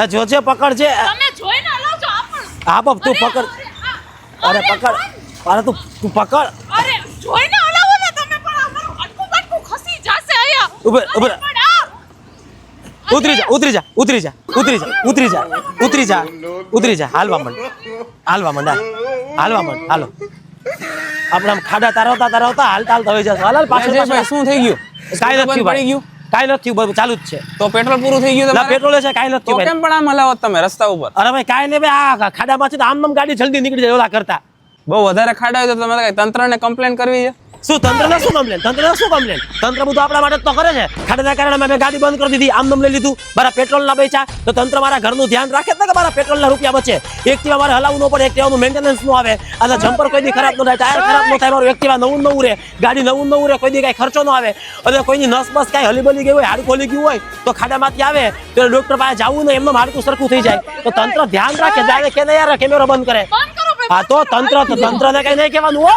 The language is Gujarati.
એ જોજે પકડ છે તમે જોઈને લો છો આ હા બાપ તું પકડ. અરે, પકડ. અરે તું તું પકડ. અરે જોઈને હલાવો ને તમે પણ અમારું હટકું બટકું ખસી જશે અહીંયા. ઉભે, ઉભે. અરે, પણ આ- ઉતરી જા ઉતરી જા ઉતરી જા ઉતરી જા ઉતરી જા ઉતરી જા ઉતરી જા. હાલવા મંડ હાલવા મંડ હાલ. હાલવા મંડ હાલો. આપણે આમ ખાડા તારવતા તારવતા હાલતા હાલતા હોય જશે. હાલ હાલ પાછળ શું થઈ ગયું? કાંઈ નથી પડી ગયું? કાંઈ નથી થયું બધું ચાલુ જ છે. તો પેટ્રોલ પૂરું થઈ ગયું તમારે? પેટ્રોલ છે કાંઈ નથી થયું કેમ પણ આમ હલાવો તમે રસ્તા ઉપર? અરે ભાઈ કાંઈ નહીં ભાઈ આ ખાડામાંથી તો આમ ગાડી જલ્દી નીકળી જાય ઓલા કરતા. બહુ વધારે ખાડા હોય તો તમારે કઈ તંત્રને કમ્પ્લેન કરવી છે? શું તંત્રને શું કમ્પ્લેન તંત્રને શું કમ્પ્લેન તંત્ર બધું આપણા માટે તો કરે છે. ખાડાના કારણે મેં ગાડી બંધ કરી દીધી આમ લઈ લીધું. મારા પેટ્રોલના પૈસા તો તંત્ર મારા ઘરનું ધ્યાન રાખે ને કે મારા પેટ્રોલના રૂપિયા બચે. એક્ટિવા મારે હલાવવું ન પડે એક્ટિવાનું મેન્ટેનન્સનું આવે. અને જમ્પર કોઈ દી ખરાબ ન થાય ટાયર ખરાબ ન થાય મારું એક્ટિવા નવું નવું રહે. ગાડી નવું નવું રહે કોઈ દી કાંઈ ખર્ચો ન આવે. અને કોઈની નસ બસ કાંઈ હલી બલી ગઈ હોય હાડ ખોલી ગયું હોય તો ખાડામાંથી આવે. તો ડોક્ટર પાસે જવું ને એમનું માળખું સરખું થઈ જાય. તો તંત્ર ધ્યાન રાખે જાય કે યાર કેમેરો બંધ કરે. હા તો તંત્ર તો તંત્રને કઈ નહીં કહેવાનું હો.